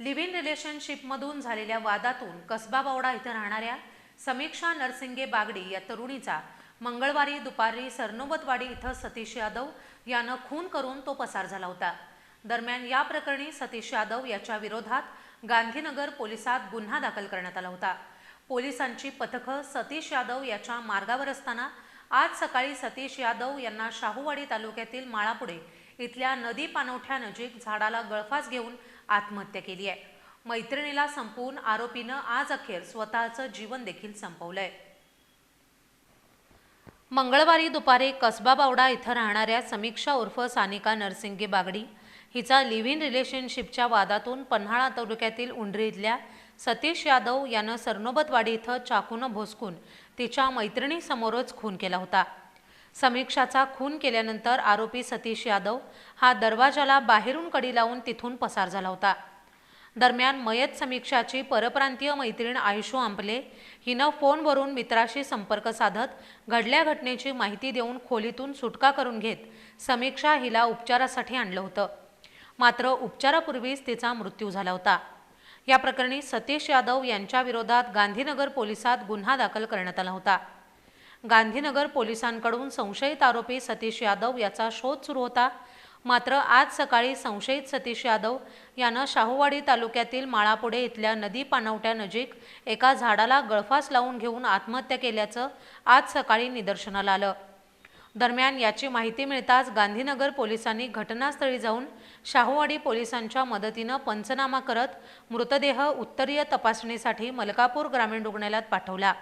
Live in रिलेशनशिपमधून झालेल्या वादातून कसबा बावडा इथं राहणाऱ्या समीक्षा नरसिंगे बागडी या तरुणीचा मंगळवारी दुपारी सरनोबतवाडी इथं सतीश यादव यानं खून करून तो पसार झाला होता. दरम्यान या प्रकरणी सतीश यादव याच्या विरोधात गांधीनगर पोलिसात गुन्हा दाखल करण्यात आला होता. पोलिसांची पथकं सतीश यादव याच्या मार्गावर असताना आज सकाळी सतीश यादव यांना शाहूवाडी तालुक्यातील माळापुढे इथल्या नदी पाणवठ्यानजीक झाडाला गळफास घेऊन आत्महत्या केली आहे. मैत्रिणीला संपवून आरोपीनं आज अखेर स्वतःचं जीवन देखील संपवलंय. मंगळवारी दुपारी कसबा बावडा इथं राहणाऱ्या समीक्षा उर्फ सानिका नरसिंगे बागडी हिचा लिव्ह इन रिलेशनशिपच्या वादातून पन्हाळा तालुक्यातील उंडरी इथल्या सतीश यादव यानं सरनोबतवाडी इथं चाकूनं भोसकून तिच्या मैत्रिणीसमोरच खून केला होता. समीक्षाचा खून केल्यानंतर आरोपी सतीश यादव हा दरवाजाला बाहेरून कडी लावून तिथून पसार झाला होता. दरम्यान मयत समीक्षाची परप्रांतीय मैत्रीण आयुषू आंपले हिनं फोनवरून मित्राशी संपर्क साधत घडल्या घटनेची माहिती देऊन खोलीतून सुटका करून घेत समीक्षा हिला उपचारासाठी आणलं होतं. मात्र उपचारापूर्वीच तिचा मृत्यू झाला होता. या प्रकरणी सतीश यादव यांच्या विरोधात गांधीनगर पोलिसात गुन्हा दाखल करण्यात आला होता. गांधीनगर पोलिसांकडून संशयित आरोपी सतीश यादव याचा शोध सुरू होता. मात्र आज सकाळी संशयित सतीश यादव यानं शाहूवाडी तालुक्यातील माळापुढे इथल्या नदी पाणवट्यानजीक एका झाडाला गळफास लावून घेऊन आत्महत्या केल्याचं आज सकाळी निदर्शनाला आलं. दरम्यान याची माहिती मिळताच गांधीनगर पोलिसांनी घटनास्थळी जाऊन शाहूवाडी पोलिसांच्या मदतीनं पंचनामा करत मृतदेह उत्तरीय तपासणीसाठी मलकापूर ग्रामीण रुग्णालयात पाठवला.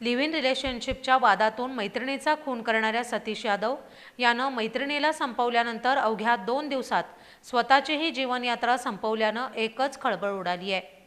लिव्ह इन रिलेशनशिपच्या वादातून मैत्रिणीचा खून करणाऱ्या सतीश यादव यानं मैत्रिणीला संपवल्यानंतर अवघ्या दोन दिवसात स्वतःचीही जीवनयात्रा संपवल्यानं एकच खळबळ उडाली आहे.